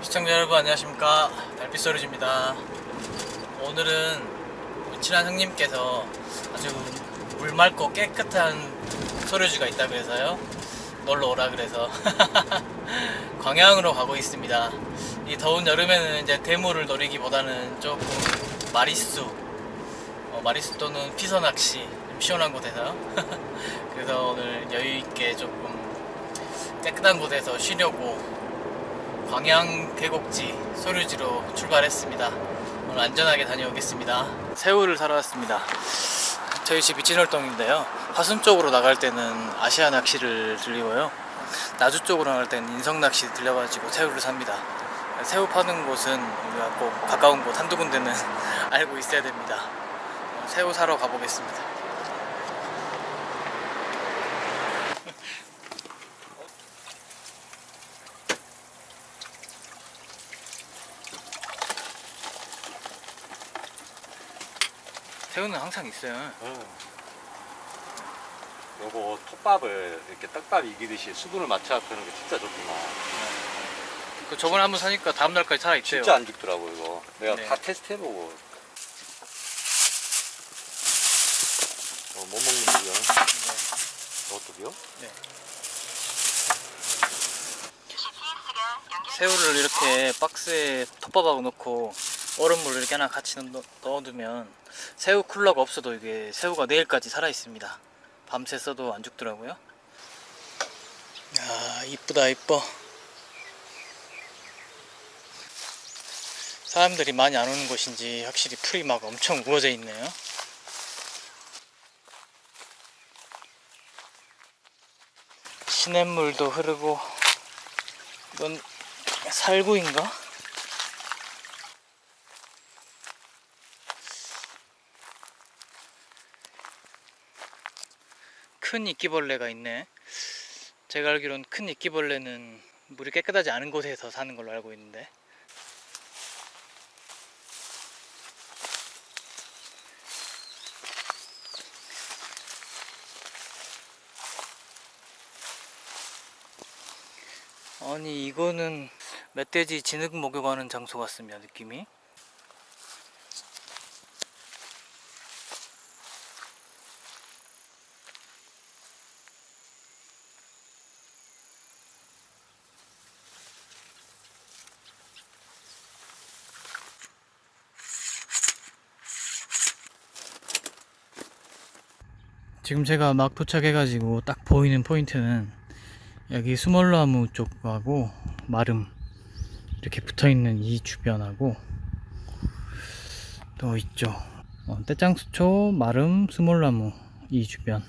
시청자 여러분 안녕하십니까? 달빛소리즈입니다. 오늘은 친한 형님께서 아주 물 맑고 깨끗한 소류주가 있다 그래서요. 놀러 오라 그래서 광양으로 가고 있습니다. 이 더운 여름에는 이제 대물을 노리기보다는 조금 마리수 어, 마리수 또는 피서 낚시 좀 시원한 곳에서. 그래서 오늘 여유 있게 조금 깨끗한 곳에서 쉬려고 광양 계곡지 소류지로 출발했습니다. 오늘 안전하게 다녀오겠습니다. 새우를 사러 왔습니다. 저희 집 이 진월동인데요. 화순 쪽으로 나갈 때는 아시아 낚시를 들리고요. 나주 쪽으로 나갈 때는 인성 낚시 들려가지고 새우를 삽니다. 새우 파는 곳은 우리가 꼭 가까운 곳 한두 군데는 알고 있어야 됩니다. 새우 사러 가보겠습니다. 새우는 항상 있어요. 요거 톱밥을 이렇게 떡밥 이기듯이 수분을 맞춰 펴는 게 진짜 좋구나. 그 저번에 한번 사니까 다음 날까지 살아 있대요. 진짜 안 죽더라고 이거. 내가 네. 다 테스트 해보고. 어, 뭐 먹는 거야? 이것도요? 네. 새우를 이렇게 박스에 톱밥하고 넣고 얼음물을 이렇게 하나 같이 넣- 넣어두면 새우 쿨러가 없어도 이게 새우가 내일까지 살아 있습니다. 밤새 써도 안 죽더라고요. 야 이쁘다 이뻐. 사람들이 많이 안 오는 곳인지 확실히 풀이 막 엄청 우거져 있네요. 시냇물도 흐르고 이건 살구인가? 큰 이끼벌레가 있네. 제가 알기로는 큰 이끼벌레는 물이 깨끗하지 않은 곳에서 사는 걸로 알고 있는데. 아니 이거는 멧돼지 진흙 목욕하는 장소 같습니다 느낌이 지금 제가 막 도착해가지고 딱 보이는 포인트는 여기 수몰나무 쪽하고 마름 이렇게 붙어있는 이 주변하고 또 있죠. 어, 떼짱수초 마름 수몰나무 이 주변.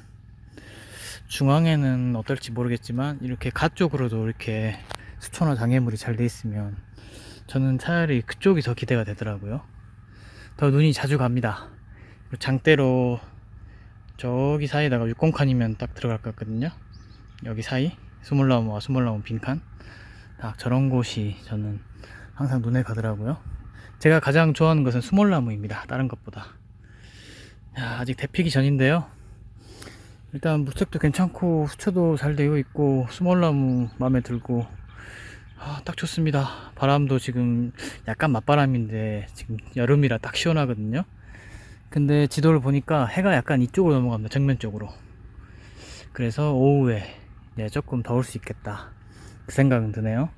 중앙에는 어떨지 모르겠지만 이렇게 가 쪽으로도 이렇게 수초나 장애물이 잘 돼 있으면 저는 차라리 그쪽이 더 기대가 되더라고요. 더 눈이 자주 갑니다. 장대로 저기 사이에다가 육공칸이면 딱 들어갈 것 같거든요. 여기 사이 스몰나무와 스몰나무 빈칸. 딱 저런 곳이 저는 항상 눈에 가더라고요. 제가 가장 좋아하는 것은 스몰나무입니다 다른 것보다. 야, 아직 대피기 전인데요. 일단 물색도 괜찮고 수초도 잘 되어 있고 스몰나무 마음에 들고. 아, 딱 좋습니다. 바람도 지금 약간 맞바람인데 지금 여름이라 딱 시원하거든요 근데 지도를 보니까 해가 약간 이쪽으로 넘어갑니다 정면 쪽으로 그래서 오후에 네, 조금 더울 수 있겠다. 그 생각은 드네요.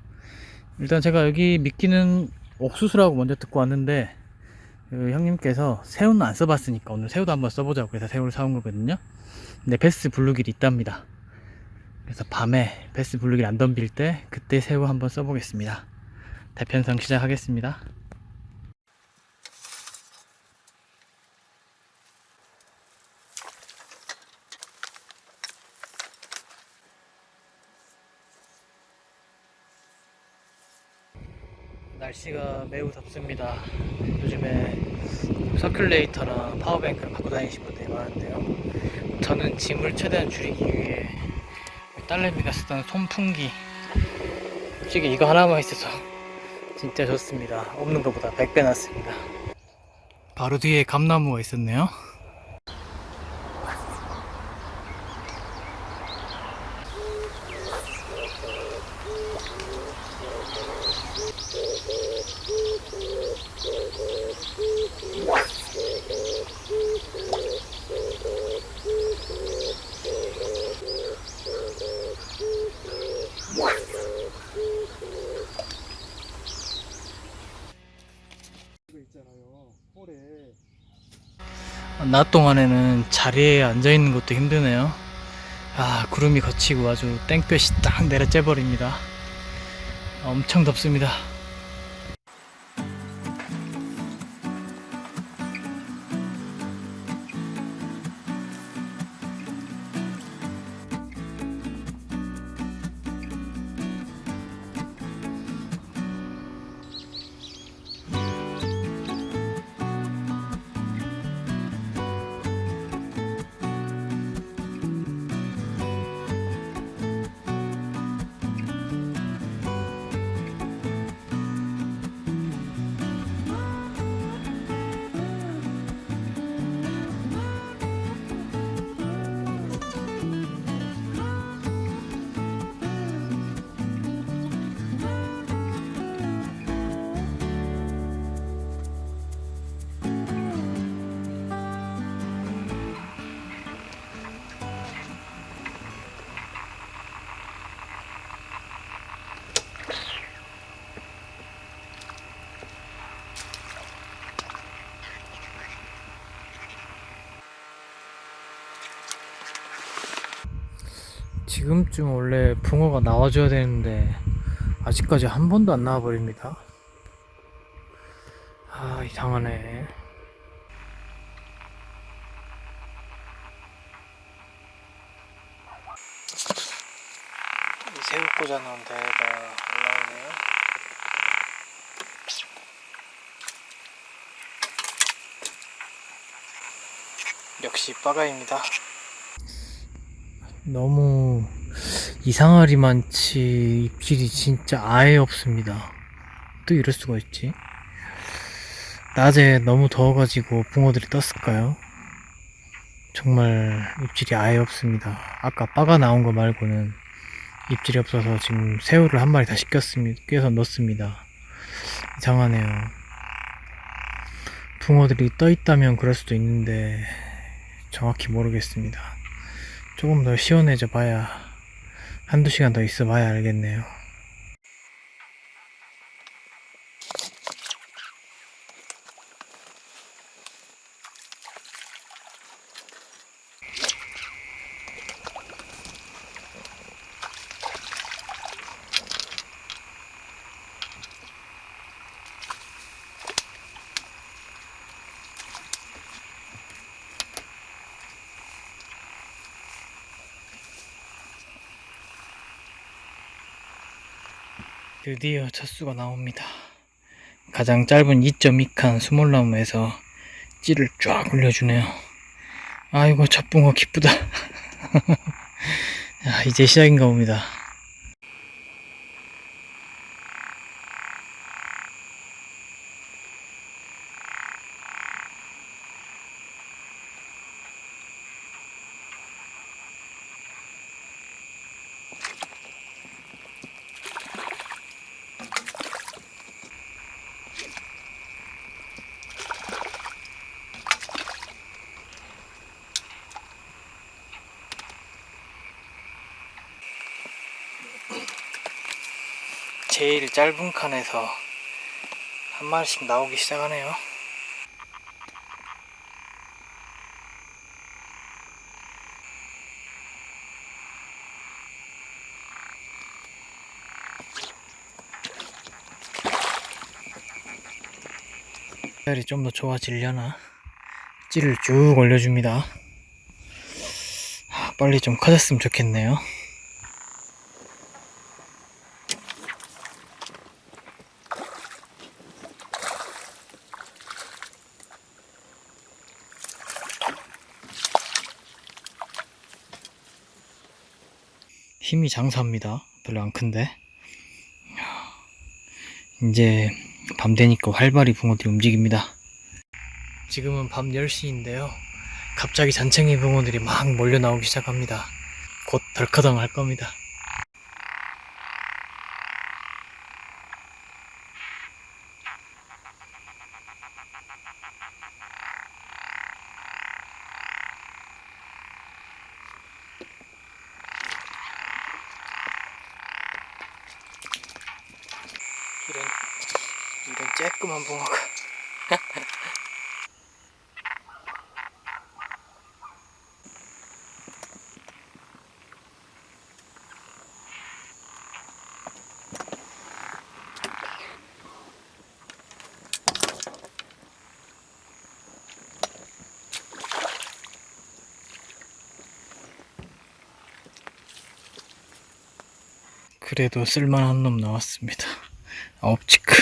일단 제가 여기 미끼는 옥수수라고 먼저 듣고 왔는데, 그 형님께서 새우는 안 써봤으니까 오늘 새우도 한번 써보자고 해서 새우를 사온 거거든요. 근데 베스 블루길이 있답니다. 그래서 밤에 베스 블루길 안 덤빌 때 그때 새우 한번 써보겠습니다. 대편성 시작하겠습니다. 날씨가 매우 덥습니다. 요즘에 서큘레이터랑 파워뱅크를 갖고 다니시는 분들이 많은데요. 저는 짐을 최대한 줄이기 위해 딸내미가 쓰던 손풍기 솔직히 이거 하나만 있어서 진짜 좋습니다. 없는 것보다 100배 낫습니다. 바로 뒤에 감나무가 있었네요. 낮 동안에는 자리에 앉아 있는 것도 힘드네요. 아, 구름이 거치고 아주 땡볕이 딱 내려쬐 버립니다. 엄청 덥습니다. 지금쯤 원래 붕어가 나와줘야 되는데 아직까지 한 번도 안 나와버립니다. 아 이상하네. 이 새우 꽂아놓은 데가 올라오네요. 역시 빠가입니다. 너무 이상하리만치 입질이 진짜 아예 없습니다. 또 이럴 수가 있지? 낮에 너무 더워가지고 붕어들이 떴을까요? 정말 입질이 아예 없습니다. 아까 빠가 나온 거 말고는 입질이 없어서 지금 새우를 한 마리 다 시켰습니다. 껴서 넣습니다. 이상하네요. 붕어들이 떠 있다면 그럴 수도 있는데 정확히 모르겠습니다. 조금 더 시원해져 봐야 한두 시간 더 있어 봐야 알겠네요. 드디어 첫 수가 나옵니다. 가장 짧은 2.2칸 수몰나무에서 찌를 쫙 올려주네요. 아이고 첫 붕어 기쁘다. 야, 이제 시작인가 봅니다. 제일 짧은 칸에서 한 마리씩 나오기 시작하네요. 살이 좀 더 좋아지려나? 찌를 쭉 올려줍니다. 아, 빨리 좀 커졌으면 좋겠네요. 힘이 장사합니다. 별로 안 큰데. 이제 밤 되니까 활발히 붕어들이 움직입니다. 지금은 밤 10시인데요. 갑자기 잔챙이 붕어들이 막 몰려 나오기 시작합니다. 곧 덜커덩 할 겁니다. 쬐끔한 붕어가 그래도 쓸만한 놈 나왔습니다. 업치크.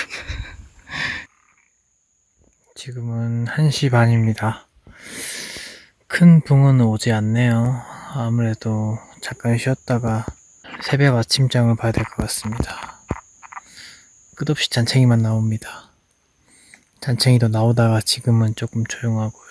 지금은 1시 반입니다. 큰 붕어는 오지 않네요. 아무래도 잠깐 쉬었다가 새벽 아침장을 봐야 될 것 같습니다. 끝없이 잔챙이만 나옵니다. 잔챙이도 나오다가 지금은 조금 조용하고요.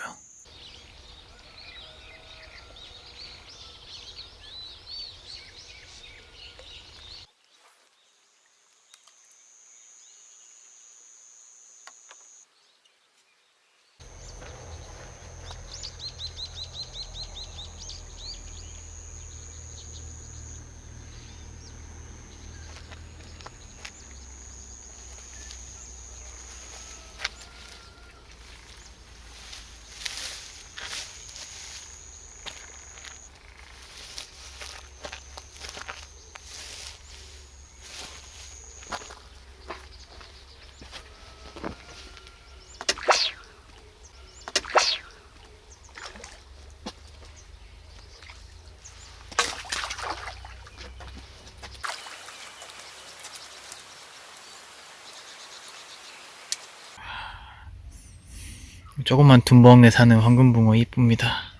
조그만 둔벙에 사는 황금붕어 이쁩니다.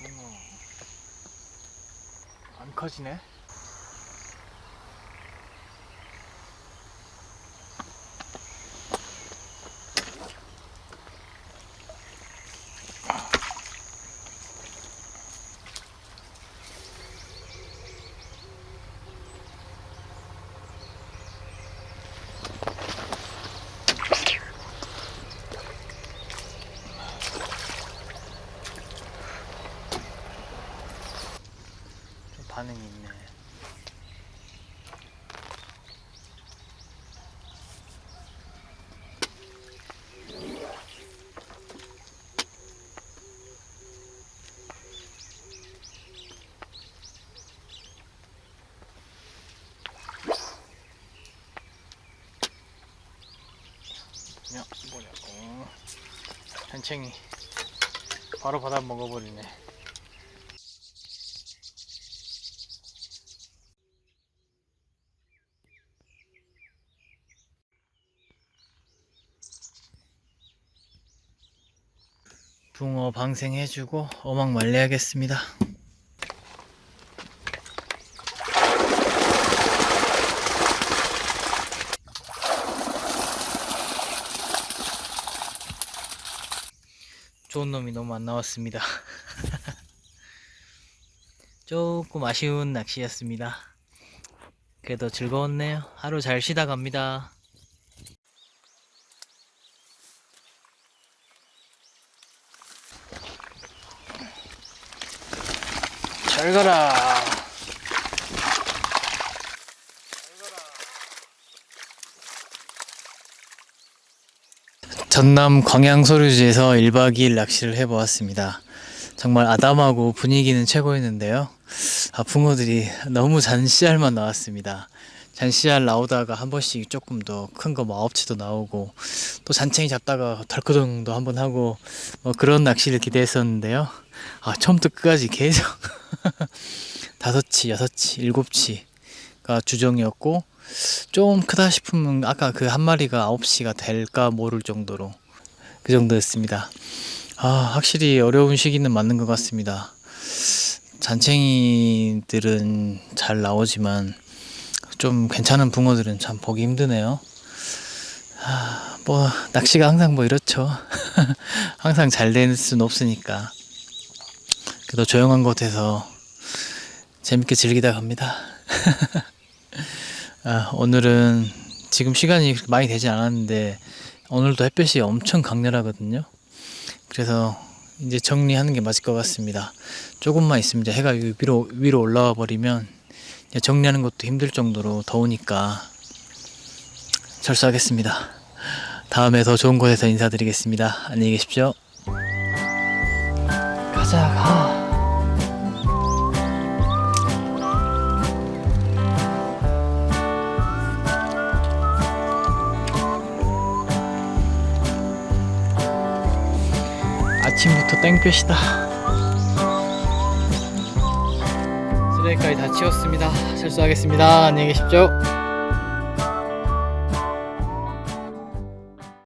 붕어 안 커지 반응이 있네. 야, 뭐냐고. 한챙이 바로 받아 먹어버리네. 붕어 방생해주고 어망 말려야겠습니다. 좋은 놈이 너무 안 나왔습니다. 조금 아쉬운 낚시였습니다. 그래도 즐거웠네요. 하루 잘 쉬다 갑니다. 잘 가라. 전남 광양 소류지에서 1박 2일 낚시를 해보았습니다. 정말 아담하고 분위기는 최고였는데요. 아, 붕어들이 너무 잔씨알만 나왔습니다. 잔씨알 나오다가 한 번씩 조금 더 큰거뭐 아홉치도 나오고 또 잔챙이 잡다가 덜크덩도 한 번 하고 뭐 그런 낚시를 기대했었는데요. 아 처음부터 끝까지 계속 다섯 치, 여섯 치, 일곱 치가 주종이었고 좀 크다 싶으면 아까 그 한 마리가 아홉 시가 될까 모를 정도로 그 정도였습니다. 아 확실히 어려운 시기는 맞는 것 같습니다. 잔챙이들은 잘 나오지만 좀 괜찮은 붕어들은 참 보기 힘드네요. 아, 뭐 낚시가 항상 뭐 이렇죠. 항상 잘 될 수는 없으니까. 그래도 조용한 곳에서 재밌게 즐기다 갑니다. 아, 오늘은 지금 시간이 많이 되지 않았는데 오늘도 햇볕이 엄청 강렬하거든요. 그래서 이제 정리하는 게 맞을 것 같습니다. 조금만 있으면 이제 해가 위로 위로 올라와 버리면 정리하는 것도 힘들 정도로 더우니까 철수하겠습니다. 다음에 더 좋은 곳에서 인사드리겠습니다. 안녕히 계십시오. 땡볕이다. 쓰레기까지 다 치웠습니다. 철수하겠습니다. 안녕히 계십시오.